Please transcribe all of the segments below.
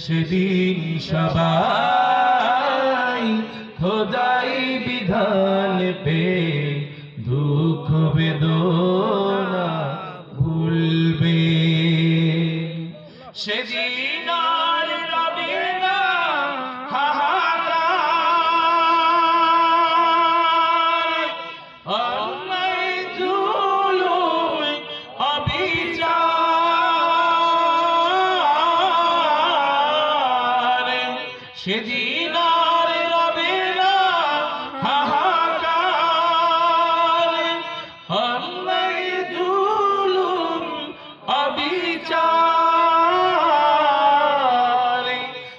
সেদিন সবাই খোদাই বিধান পে দুঃখ বেদনা সেদিন আর রবে না হাহাকার। অন্যায় জুলুম অবিচার।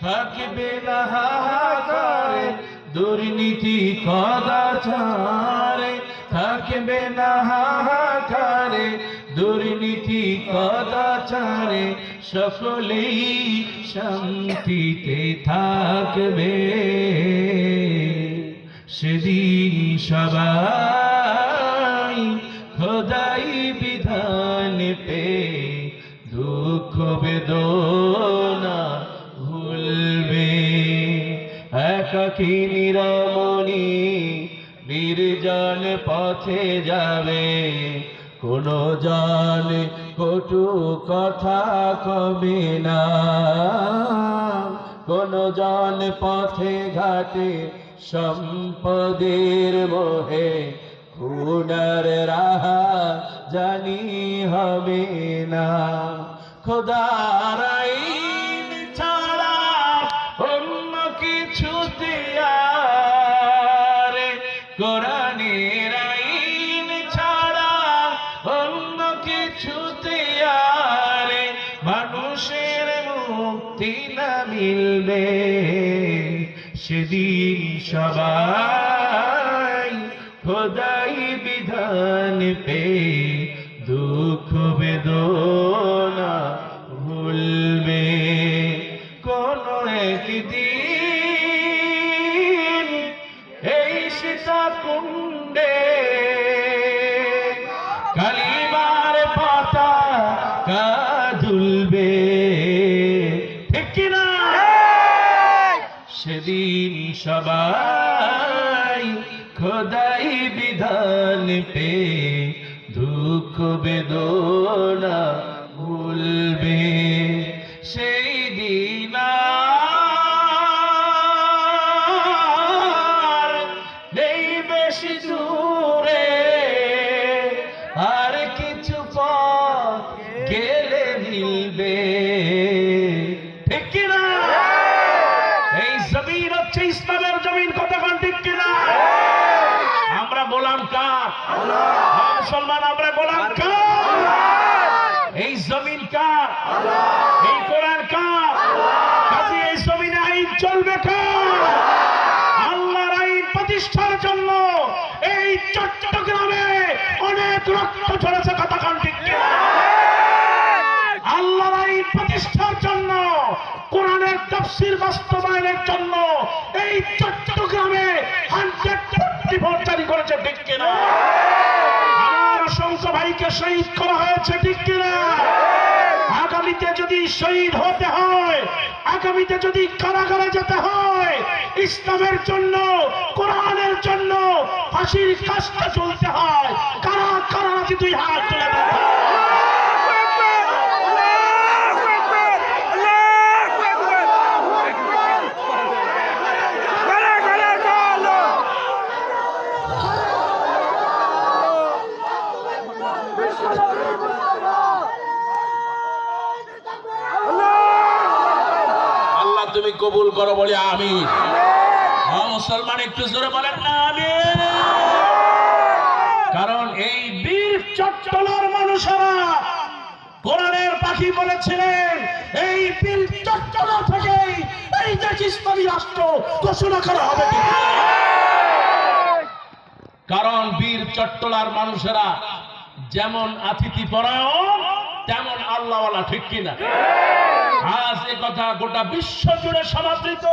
থাকবে না হাহাকার দুর্নীতি কদাচার সকলেই শান্তিতে থাকবে। সেদিন সবাই খোদাই বিধান পে দুঃখ বেদনা ভুলবে। একাকি নিরমণি নির্জন পথে যাবে। কোন জন কটু কথা কবি না। কোন জন পথে ঘাটে সম্পদের মোহে খুনার রাহা জানি হবে না। খোদার মিলবে সেদিন সবাই খোদাই বিধান পে দুঃখ বেদনা সবাই খোদাই বিধান পে, দুঃখ বেদনা ভুলবে। সেই দিন নেই বেশি দূরে, আর কিছু পথ গেলে মিলবে। ঠিক কিনা এই জমিন হচ্ছে ইসলামের জমিন কতক্ষণ ঠিক কিনা আমরা গোলাম কার হ্যাঁ, মুসলমান আমরা গোলাম এই জমিন কার? এই কোরআন কার? কাজে এই জমিনে আইন চলবে কার? আল্লাহর আইন প্রতিষ্ঠার জন্য এই চট্টগ্রামে অনেক রক্ত ঝরেছে ঠিক আল্লাহর আইন প্রতিষ্ঠার জন্য কোরআনের তফসির বাস্তবায়নের জন্য এই চট্টগ্রামে হান্ড্রেড ভোট জারি করেছে ঠিক কিনা? আমার ভাইকে শহীদ করা হয়েছে, ঠিক কিনা? আগামীতে যদি শহীদ হতে হয়, আগামীতে যদি কারাগারে যেতে হয়, ইসলামের জন্য, কোরআনের জন্য ফাঁসির কাজটা চলতে হয়। কারা কারা তুই হাত তুলে দেখা তুমি কবুল করো বলে আমি মুসলমান একটু জোরে বলেন না আমি কারণ এই বীর চট্টলার মানুষেরা কোরআনের পাখি বলেছিলেন পীর চট্টলা থেকে এই দেশ ইসলামী রাষ্ট্র ঘোষণা করা হবে কারণ বীর চট্টলার মানুষেরা যেমন আতিথি পরায়ণ তেমন আল্লাহওয়ালা ঠিক কিনা। আজ এ কথা গোটা বিশ্ব জুড়ে সমাদৃত।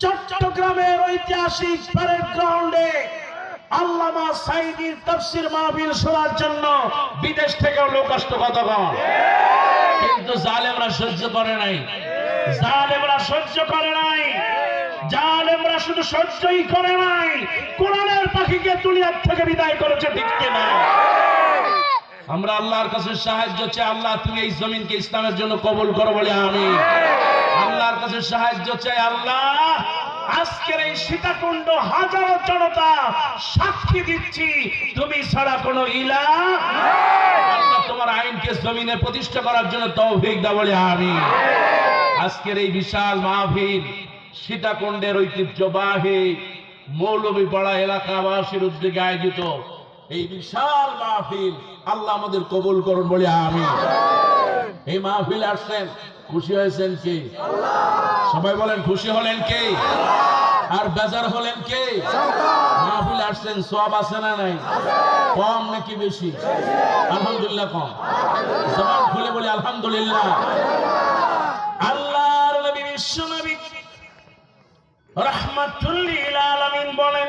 চট্টগ্রামের ঐতিহাসিক প্যারেড গ্রাউন্ডে আল্লামা সাইদির তফসির মাহফিল শোনার জন্য বিদেশ থেকেও লোক আসতো কতক্ষণ কিন্তু জালেমরা সহ্য করে নাই। জালেমরা সহ্য করে নাই। জালেমরা শুধু সহ্যই করে নাই। কোরআনের পাখিকে দুনিয়ার থেকে বিদায় করেছে ঠিক কিনা? আমরা আল্লাহর কাছে সাহায্য চাই, আল্লাহ তুমি এই জমিনকে ইসলামের জন্য কবুল করো বলে আমি আল্লাহর কাছে সাহায্য চাই, আল্লাহ, আজকের এই সীতাকুণ্ড হাজারো জনতা সাক্ষী দিচ্ছি, তুমি ছাড়া কোনো ইলা তোমার আইনকে জমিনে প্রতিষ্ঠা করার জন্য তৌফিক দা বলে আমি আজকের এই বিশাল মাহফিল সীতাকুণ্ডের ঐতিহ্যবাহী মৌলভীপাড়া এলাকাবাসীর উদ্যোগে আয়োজিত এই বিশাল মাহফিল আল্লাহ আমাদের কবুল করুন বলে আমি এই মাহফিল আসছেন, খুশি হয়েছেন কি? সবাই বলেন, খুশি হলেন কে? আর বেজার হলেন কে? মাহফিল আসছেন সব আছে না নাই? কম নাকি বেশি? আলহামদুলিল্লাহ কম। জবান খুলে বলি, আলহামদুলিল্লাহ। আল্লাহর নবী বিশ্ব নবী রহমাতুল্লিল আলামিন বলেন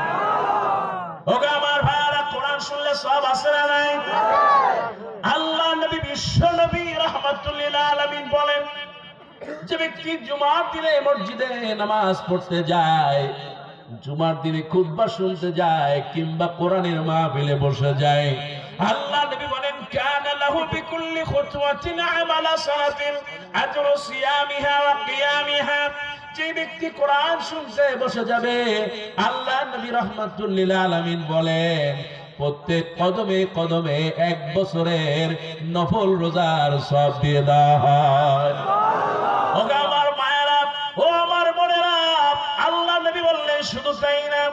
জুমার দিনে মসজিদে শুনতে যায়, কিংবা কোরআনের মাহফিলে বসে যায়, আল্লাহ নবী বলেন, কান লাহু বিকুল্লি খুতওয়াতিন আমালা সানাতিন আজরু সিয়ামিহা ওয়া কিয়ামিহা। যে ব্যক্তি কোরআন শুনতে বসে যাবে। আল্লাহ নবী রহমাতুল্লিল আলামিন বলেন প্রত্যেক কদমে কদমে এক বছরের নফল রোজার সব দিয়ে দেওয়া হয়। আমার মায়েরা ও আমার বোনেরা আল্লাহ নবী বললেন শুধু তাই না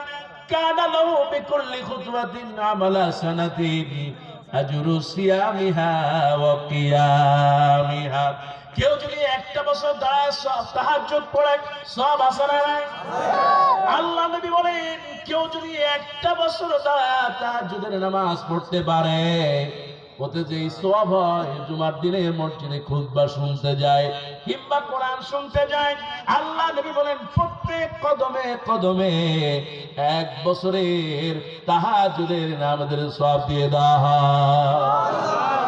কানা লাহু বিকুল্লি খুতওয়াতিন আমালা সানাতিন আজরু সিয়ামিহা ওয়া কিয়ামিহা। কেউ যদি একটা বছর দাঁড়ায়, সব তাহাজ্জুদ পড়ে, সব আসরে আল্লাহ নবী বলেন, কেউ যদি একটা বছর দাঁড়ায় তাহাজ্জুদের নামাজ পড়তে পারে। ওতে যে সব হয়, জুমার দিনে মসজিদে খুতবা শুনতে যায়, কিংবা কোরআন শুনতে যায়। আল্লাহ নবী বলেন, প্রত্যেক কদমে কদমে এক বছরের তাহাজুদের আমাদের সব দিয়ে দেওয়া হয়।